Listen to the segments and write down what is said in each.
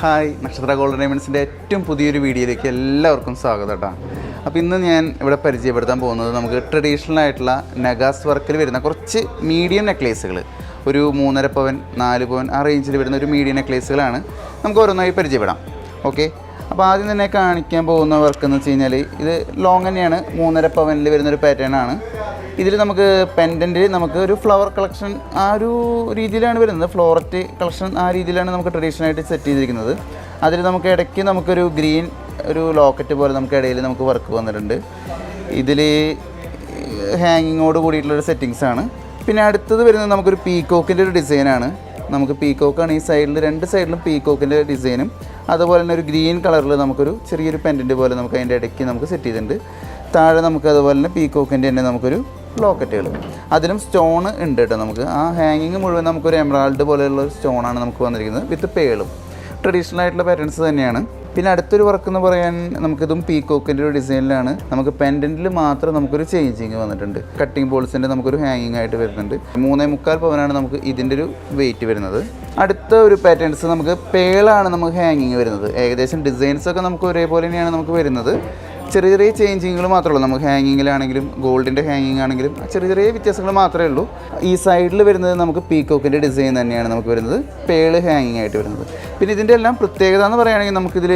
Hi നക്ഷത്ര golden ഡയമണ്ട്സിന്റെ ഏറ്റവും പുതിയൊരു വീഡിയോയിലേക്ക് എല്ലാവർക്കും സ്വാഗതം കേട്ടോ അപ്പോൾ ഇന്ന് ഞാൻ ഇവിടെ പരിചയപ്പെടുത്താൻ പോകുന്നത് നമുക്ക് ട്രഡീഷണൽ ആയിട്ടുള്ള നഗാസ് വർക്കിൽ വരുന്ന കുറച്ച് മീഡിയം നെക്ലേസുകൾ ഒരു മൂന്നര പവൻ നാല് പവൻ ആ റേഞ്ചിൽ വരുന്ന ഒരു മീഡിയം നെക്ലേസുകളാണ് നമുക്ക് ഓരോന്നായി പരിചയപ്പെടാം. ഓക്കെ അപ്പോൾ ആദ്യം തന്നെ കാണിക്കാൻ പോകുന്ന വർക്ക് എന്ന് വെച്ച് കഴിഞ്ഞാൽ ഇത് ലോങ് തന്നെയാണ്. മൂന്നര പവനിൽ വരുന്നൊരു പാറ്റേൺ ആണ്. ഇതിൽ നമുക്ക് പെൻഡന്റിൽ നമുക്ക് ഒരു ഫ്ലവർ കളക്ഷൻ ആ ഒരു രീതിയിലാണ് വരുന്നത്. ഫ്ലോററ്റ് കളക്ഷൻ ആ രീതിയിലാണ് നമുക്ക് ട്രഡീഷണൽ ആയിട്ട് സെറ്റ് ചെയ്തിരിക്കുന്നത്. അതിൽ നമുക്ക് ഇടയ്ക്ക് നമുക്കൊരു ഗ്രീൻ ഒരു ലോക്കറ്റ് പോലെ നമുക്ക് ഇടയിൽ നമുക്ക് വർക്ക് വന്നിട്ടുണ്ട്. ഇതിൽ ഹാങ്ങിങ്ങോട് കൂടിയിട്ടുള്ളൊരു ആണ്. പിന്നെ അടുത്തത് വരുന്നത് നമുക്കൊരു പീക്കോക്കിന്റെ ഒരു ഡിസൈനാണ് നമുക്ക് പീക്കോക്കാണ് ഈ സൈഡിൽ രണ്ട് സൈഡിലും പീക്കോക്കിന്റെ ഡിസൈനും അതുപോലെ തന്നെ ഒരു ഗ്രീൻ കളറിൽ നമുക്കൊരു ചെറിയൊരു പെൻഡന്റ് പോലെ നമുക്ക് അതിന്റെ ഇടയ്ക്ക് നമുക്ക് സെറ്റ് ചെയ്തിട്ടുണ്ട്. താഴെ നമുക്ക് അതുപോലെ തന്നെ പീക്കോക്കിന്റെ തന്നെ നമുക്കൊരു ലോക്കറ്റുകൾ. അതിലും സ്റ്റോൺ ഉണ്ട് കേട്ടോ നമുക്ക്. ആ ഹാങ്ങിങ് മുഴുവൻ നമുക്കൊരു എമറാൾഡ് പോലെയുള്ള ഒരു സ്റ്റോണാണ് നമുക്ക് വന്നിരിക്കുന്നത് വിത്ത് പേളും. ട്രഡീഷണൽ ആയിട്ടുള്ള പാറ്റേൺസ് തന്നെയാണ്. പിന്നെ അടുത്തൊരു വർക്ക് എന്ന് പറയാൻ നമുക്കിതും പീക്കോക്കിന്റെ ഒരു ഡിസൈനിലാണ് നമുക്ക് പെൻഡന്റിൽ മാത്രം നമുക്കൊരു ചേഞ്ചിങ് വന്നിട്ടുണ്ട്. കട്ടിങ് ബോൾസിന്റെ നമുക്കൊരു ഹാങ്ങിങ് ആയിട്ട് വരുന്നുണ്ട്. മൂന്നേ മുക്കാൽ പവനാണ് നമുക്ക് ഇതിന്റെ ഒരു വെയിറ്റ് വരുന്നത്. അടുത്ത ഒരു പാറ്റേൺസ് നമുക്ക് പേളാണ് നമുക്ക് ഹാങ്ങിങ് വരുന്നത്. ഏകദേശം ഡിസൈൻസൊക്കെ നമുക്ക് ഒരേപോലെ തന്നെയാണ് നമുക്ക് വരുന്നത്. ചെറിയ ചെറിയ ചേഞ്ചിങ്ങുകൾ മാത്രമേ ഉള്ളൂ. നമുക്ക് ഹാങ്ങിങ്ങിലാണെങ്കിലും ഗോൾഡിന്റെ ഹാങ്ങിങ് ആണെങ്കിലും ചെറിയ ചെറിയ വ്യത്യാസങ്ങൾ മാത്രമേ ഉള്ളൂ. ഈ സൈഡിൽ വരുന്നത് നമുക്ക് പീക്കോക്കിന്റെ ഡിസൈൻ തന്നെയാണ് നമുക്ക് വരുന്നത്. പേൾ ഹാങ്ങിങ് ആയിട്ട് വരുന്നത്. പിന്നെ ഇതിന്റെ എല്ലാം പ്രത്യേകത എന്ന് പറയുകയാണെങ്കിൽ നമുക്കിതിൽ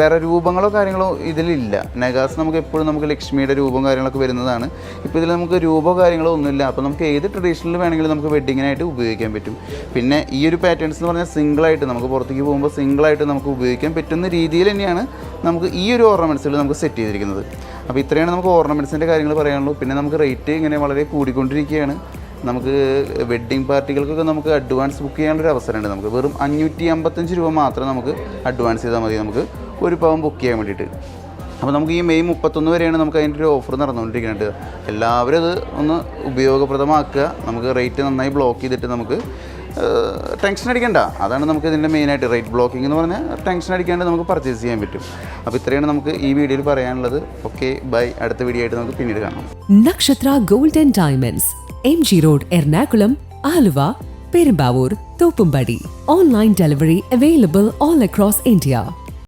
വേറെ രൂപങ്ങളോ കാര്യങ്ങളോ ഇതിലില്ല. നഗാസ് നമുക്ക് എപ്പോഴും നമുക്ക് ലക്ഷ്മിയുടെ രൂപം കാര്യങ്ങളൊക്കെ വരുന്നതാണ്. ഇപ്പോൾ ഇതിൽ നമുക്ക് രൂപമോ കാര്യങ്ങളോ ഒന്നുമില്ല. അപ്പോൾ നമുക്ക് ഏത് ട്രഡീഷണൽ വേണമെങ്കിലും നമുക്ക് വെഡിങ്ങിനായിട്ട് ഉപയോഗിക്കാൻ പറ്റും. പിന്നെ ഈ ഒരു പാറ്റേൺസ് എന്ന് പറഞ്ഞാൽ സിംഗിളായിട്ട് നമുക്ക് പുറത്തേക്ക് പോകുമ്പോൾ സിംഗിളായിട്ട് നമുക്ക് ഉപയോഗിക്കാൻ പറ്റുന്ന രീതിയിൽ തന്നെയാണ് നമുക്ക് ഈ ഒരു ഓർണമെന്റ്സിൽ നമുക്ക് സെറ്റ് ചെയ്തിരിക്കുന്നത്. അപ്പോൾ ഇത്രയാണ് നമുക്ക് ഓർണമെന്റ്സിന്റെ കാര്യങ്ങൾ പറയാനുള്ളൂ. പിന്നെ നമുക്ക് റേറ്റ് ഇങ്ങനെ വളരെ കൂടിക്കൊണ്ടിരിക്കുകയാണ്. നമുക്ക് വെഡ്ഡിംഗ് പാർട്ടികൾക്കൊക്കെ നമുക്ക് അഡ്വാൻസ് ബുക്ക് ചെയ്യാനുള്ളൊരു അവസരമുണ്ട്. നമുക്ക് വെറും അഞ്ഞൂറ്റി അമ്പത്തഞ്ച് രൂപ മാത്രം നമുക്ക് അഡ്വാൻസ് ചെയ്താൽ മതി നമുക്ക് ഒരു പവൻ ബുക്ക് ചെയ്യാൻ വേണ്ടിയിട്ട്. അപ്പോൾ നമുക്ക് ഈ മെയ് മുപ്പത്തൊന്ന് വരെയാണ് നമുക്ക് അതിന്റെ ഒരു ഓഫർ നടന്നുകൊണ്ടിരിക്കുന്നത്. എല്ലാവരും അത് ഒന്ന് ഉപയോഗപ്രദമാക്കുക. നമുക്ക് റേറ്റ് നന്നായി ബ്ലോക്ക് ചെയ്തിട്ട് നമുക്ക് ടെൻഷൻ അടിക്കേണ്ട. അതാണ് നമുക്ക് ഇതിന്റെ മെയിനായിട്ട് റേറ്റ് ബ്ലോക്കിംഗ് എന്ന് പറഞ്ഞാൽ ടെൻഷൻ അടിക്കാണ്ട് നമുക്ക് പർച്ചേസ് ചെയ്യാൻ പറ്റും. അപ്പോൾ ഇത്രയാണ് നമുക്ക് ഈ വീഡിയോയിൽ പറയാനുള്ളത്. ഓക്കെ ബൈ അടുത്ത വീഡിയോ ആയിട്ട് നമുക്ക് പിന്നീട് കാണാം. Nakshatra golden diamonds M G road Ernakulam Aluva Perumbavoor Thoppumpady. Online delivery available all across India